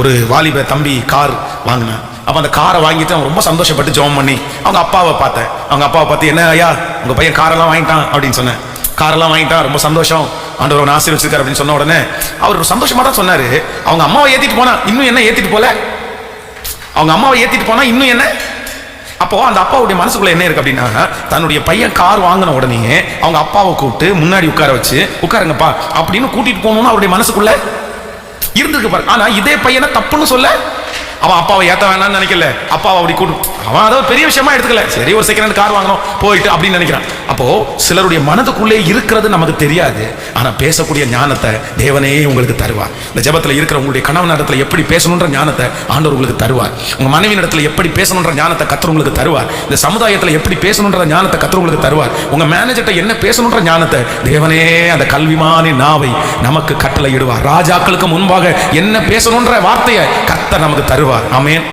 ஒரு வாலிப தம்பி கார் வாங்கினேன். அப்போ அந்த காரை வாங்கிட்டு அவன் ரொம்ப சந்தோஷப்பட்டு ஜோம் பண்ணி அவங்க அப்பாவை பார்த்தேன். அவங்க அப்பாவை பார்த்து என்ன ஐயா உங்கள் பையன் காரெல்லாம் வாங்கிட்டான் அப்படின்னு சொன்னேன். காரெல்லாம் வாங்கிட்டான் ரொம்ப சந்தோஷம். ஆண்டவர் ஆசிரியர் ஆசீர்வச்சிருக்காரு அப்படின்னு சொன்ன உடனே அவர் சந்தோஷமாக தான் சொன்னார். அவங்க அம்மாவை ஏற்றிட்டு போனா இன்னும் என்ன ஏற்றிட்டு போல? அவங்க அம்மாவை ஏற்றிட்டு போனா இன்னும் என்ன? அப்போ அந்த அப்பாவுடைய மனசுக்குள்ள என்ன இருக்கு அப்படின்னா தன்னுடைய பையன் கார் வாங்கின உடனே அவங்க அப்பாவை கூப்பிட்டு முன்னாடி உட்கார வச்சு உட்காருங்கப்பா அப்படின்னு கூட்டிட்டு போகணும்னு அவருடைய மனசுக்குள்ள இருந்திருக்கு பாரு. ஆனா இதே பையனை தப்புன்னு சொல்ல அவன் அப்பாவை ஏத்த வேணாம்னு நினைக்கல. அப்பாவை அப்படி கூட்டு அவன் அதை பெரிய விஷயமா எடுத்துக்கல. சரி ஒரு செகண்ட் கார் வாங்கணும் போயிட்டு அப்படின்னு நினைக்கிறான். அப்போ சிலருடைய மனதுக்குள்ளே இருக்கிறது நமக்கு தெரியாது. ஆனா பேசக்கூடிய ஞானத்தை தேவனே உங்களுக்கு தருவார். இந்த ஜபத்தில் இருக்கிற உங்களுடைய கணவன் இடத்துல எப்படி பேசணுன்ற ஞானத்தை ஆண்டவர் உங்களுக்கு தருவார். உங்க மனைவி இடத்துல எப்படி பேசணுன்ற ஞானத்தை கத்தர் உங்களுக்கு தருவார். இந்த சமுதாயத்தில் எப்படி பேசணுன்ற ஞானத்தை கத்தர் உங்களுக்கு தருவார். உங்க மேனேஜர்கிட்ட என்ன பேசணுன்ற ஞானத்தை தேவனே அந்த கல்விமானி நாவை நமக்கு கட்டளை இடுவார் ராஜாக்களுக்கு முன்பாக என்ன பேசணுன்ற வார்த்தையை கத்தர் நமக்கு தருவார். ஆமேன்.